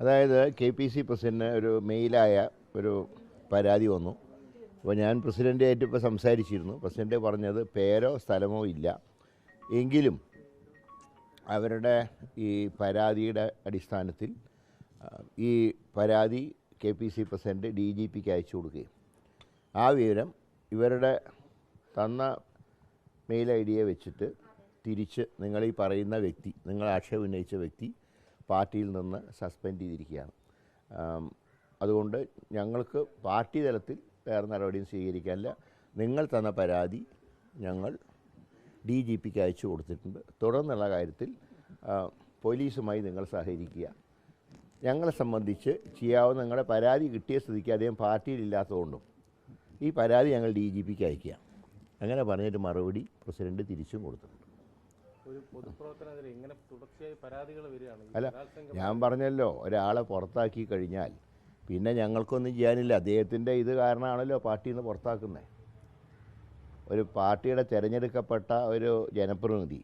അതായത് K P C പ്രസിഡന്റിന് ഒരു മെയിലായ ഒരു പരാതി വന്നു. അപ്പോൾ ഞാൻ പ്രസിഡന്റായിട്ട് ഇപ്പോൾ സംസാരിച്ചിരുന്നു. പ്രസിഡന്റ് പറഞ്ഞത് പേരോ സ്ഥലമോ ഇല്ല. എങ്കിലും അവരുടെ ഈ പരാതിയുടെ അടിസ്ഥാനത്തിൽ ഈ പരാതി K P C president D G പിക്ക് അയച്ചു കൊടുക്കുകയും. ആ വിവരം ഇവരുടെ തന്ന മെയിൽ ഐ ഡിയെ വെച്ചിട്ട് തിരിച്ച് നിങ്ങൾ ഈ പറയുന്ന വ്യക്തി നിങ്ങൾ ആക്ഷേപം ഉന്നയിച്ച വ്യക്തി പാർട്ടിയിൽ നിന്ന് സസ്പെൻഡ് ചെയ്തിരിക്കുകയാണ്. അതുകൊണ്ട് ഞങ്ങൾക്ക് പാർട്ടി തലത്തിൽ വേറെ നടപടിയും സ്വീകരിക്കാനില്ല. നിങ്ങൾ തന്ന പരാതി ഞങ്ങൾ ഡി ജി പിക്ക് അയച്ചു കൊടുത്തിട്ടുണ്ട്. തുടർന്നുള്ള കാര്യത്തിൽ പോലീസുമായി നിങ്ങൾ സഹകരിക്കുക. ഞങ്ങളെ സംബന്ധിച്ച് ചെയ്യാവുന്ന നിങ്ങളുടെ പരാതി കിട്ടിയ സ്ഥിതിക്ക് അദ്ദേഹം പാർട്ടിയിലില്ലാത്തതുകൊണ്ടും ഈ പരാതി ഞങ്ങൾ ഡി ജി പിക്ക് അയക്കുക. അങ്ങനെ പറഞ്ഞിട്ട് മറുപടി പ്രസിഡന്റ് തിരിച്ചും കൊടുത്തിട്ടുണ്ട്. അല്ല ഞാൻ പറഞ്ഞല്ലോ ഒരാളെ പുറത്താക്കി കഴിഞ്ഞാൽ പിന്നെ ഞങ്ങൾക്കൊന്നും ചെയ്യാനില്ല. അദ്ദേഹത്തിന്റെ ഇത് കാരണമാണല്ലോ പാർട്ടിയിൽ നിന്ന് പുറത്താക്കുന്നത്. ഒരു പാർട്ടിയുടെ തിരഞ്ഞെടുക്കപ്പെട്ട ഒരു ജനപ്രതിനിധി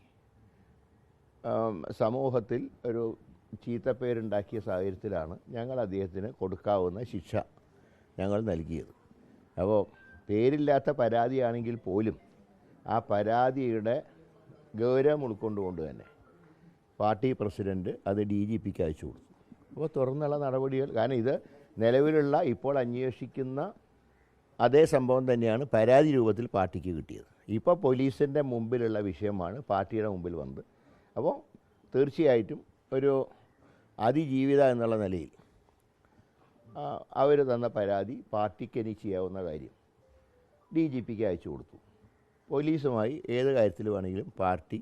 സമൂഹത്തിൽ ഒരു ചീത്തപ്പേരുണ്ടാക്കിയ സാഹചര്യത്തിലാണ് ഞങ്ങൾ അദ്ദേഹത്തിന് കൊടുക്കാവുന്ന ശിക്ഷ ഞങ്ങൾ നൽകിയത്. അപ്പോൾ പേരില്ലാത്ത പരാതിയാണെങ്കിൽ പോലും ആ പരാതിയുടെ ഗൗരവം ഉൾക്കൊണ്ടുകൊണ്ട് തന്നെ പാർട്ടി പ്രസിഡന്റ് അത് ഡി ജി പിക്ക് അയച്ചു കൊടുത്തു. അപ്പോൾ തുറന്നുള്ള നടപടികൾ കാരണം ഇത് നിലവിലുള്ള ഇപ്പോൾ അന്വേഷിക്കുന്ന അതേ സംഭവം തന്നെയാണ് പരാതി രൂപത്തിൽ പാർട്ടിക്ക് കിട്ടിയത്. ഇപ്പോൾ പോലീസിന്റെ മുമ്പിലുള്ള വിഷയമാണ് പാർട്ടിയുടെ മുമ്പിൽ വന്നത്. അപ്പോൾ തീർച്ചയായിട്ടും ഒരു അതിജീവിത എന്നുള്ള നിലയിൽ അവർ തന്ന പരാതി പാർട്ടിക്ക് ഇനി ചെയ്യാവുന്ന കാര്യം ഡി ജി പിക്ക് അയച്ചു കൊടുത്തു. പോലീസുമായി ഏത് കാര്യത്തിൽ വേണമെങ്കിലും പാർട്ടി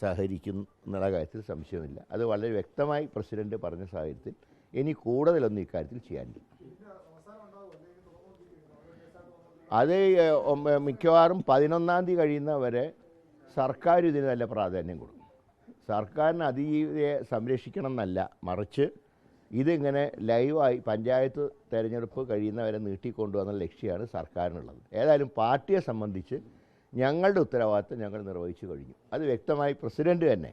സഹകരിക്കും എന്നുള്ള കാര്യത്തിൽ സംശയമില്ല. അത് വളരെ വ്യക്തമായി പ്രസിഡന്റ് പറഞ്ഞ സാഹചര്യത്തിൽ ഇനി കൂടുതലൊന്നും ഇക്കാര്യത്തിൽ ചെയ്യാനില്ല. അത് മിക്കവാറും പതിനൊന്നാം തീയതി കഴിയുന്നവരെ സർക്കാർ ഇതിന് നല്ല പ്രാധാന്യം കൊടുക്കും. സർക്കാരിന് അതിജീവിതയെ സംരക്ഷിക്കണം എന്നല്ല മറിച്ച് ഇതിങ്ങനെ ലൈവായി പഞ്ചായത്ത് തെരഞ്ഞെടുപ്പ് കഴിയുന്നവരെ നീട്ടിക്കൊണ്ടുവന്ന ലക്ഷ്യമാണ് സർക്കാരിനുള്ളത്. ഏതായാലും പാർട്ടിയെ സംബന്ധിച്ച് ഞങ്ങളുടെ ഉത്തരവാദിത്തം ഞങ്ങൾ നിർവഹിച്ചു കഴിഞ്ഞു. അത് വ്യക്തമായി പ്രസിഡന്റ് തന്നെ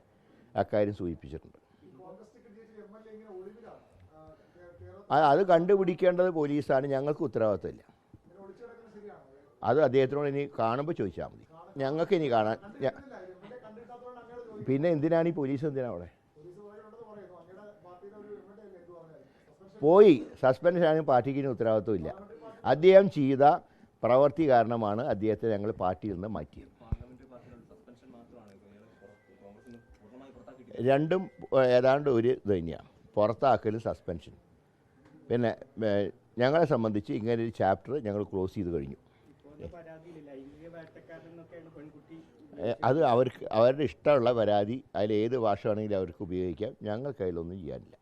അക്കാര്യം സൂചിപ്പിച്ചിട്ടുണ്ട്. അത് കണ്ടുപിടിക്കേണ്ടത് പോലീസാണ് ഞങ്ങൾക്ക് ഉത്തരവാദിത്തമില്ല അത് അദ്ദേഹത്തിനോട് ഇനി കാണുമ്പോൾ ചോദിച്ചാൽ മതി. ഞങ്ങൾക്ക് ഇനി കാണാൻ പിന്നെ എന്തിനാണ് ഈ പോലീസ് എന്തിനാണ് അവിടെ? പോയി പാർട്ടിക്ക് ഇനി ഉത്തരവാദിത്വമില്ല അദ്ദേഹം ചെയ്ത പ്രവൃത്തി കാരണമാണ് അദ്ദേഹത്തെ ഞങ്ങൾ പാർട്ടിയിൽ നിന്ന് മാറ്റിയത്. രണ്ടും ഏതാണ്ട് ഒരു ഇത് തന്നെയാണ് പുറത്താക്കലും സസ്പെൻഷൻ പിന്നെ ഞങ്ങളെ സംബന്ധിച്ച് ഇങ്ങനെ ഒരു ചാപ്റ്റർ ഞങ്ങൾ ക്ലോസ് ചെയ്ത് കഴിഞ്ഞു. അത് അവർക്ക് അവരുടെ ഇഷ്ടമുള്ള പരാതി അതിൽ ഏത് ഭാഷ വേണമെങ്കിലും അവർക്ക് ഉപയോഗിക്കാം. ഞങ്ങൾക്ക് അതിലൊന്നും ചെയ്യാനില്ല.